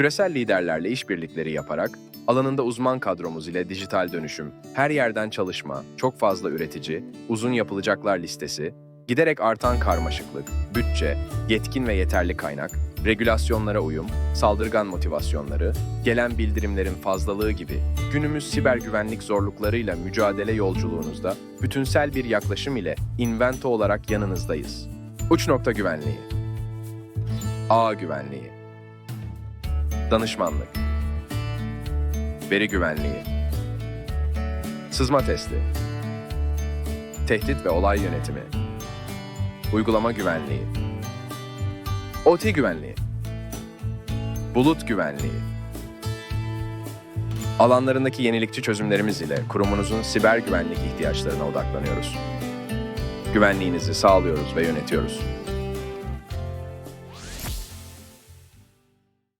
Küresel liderlerle işbirlikleri yaparak alanında uzman kadromuz ile dijital dönüşüm, her yerden çalışma, çok fazla üretici, uzun yapılacaklar listesi, giderek artan karmaşıklık, bütçe, yetkin ve yeterli kaynak, regülasyonlara uyum, saldırgan motivasyonları, gelen bildirimlerin fazlalığı gibi günümüz siber güvenlik zorluklarıyla mücadele yolculuğunuzda bütünsel bir yaklaşım ile Invento olarak yanınızdayız. Uç nokta güvenliği, ağ güvenliği, danışmanlık, veri güvenliği, sızma testi, tehdit ve olay yönetimi, uygulama güvenliği, OT güvenliği, bulut güvenliği, alanlarındaki yenilikçi çözümlerimiz ile kurumunuzun siber güvenlik ihtiyaçlarına odaklanıyoruz. Güvenliğinizi sağlıyoruz ve yönetiyoruz.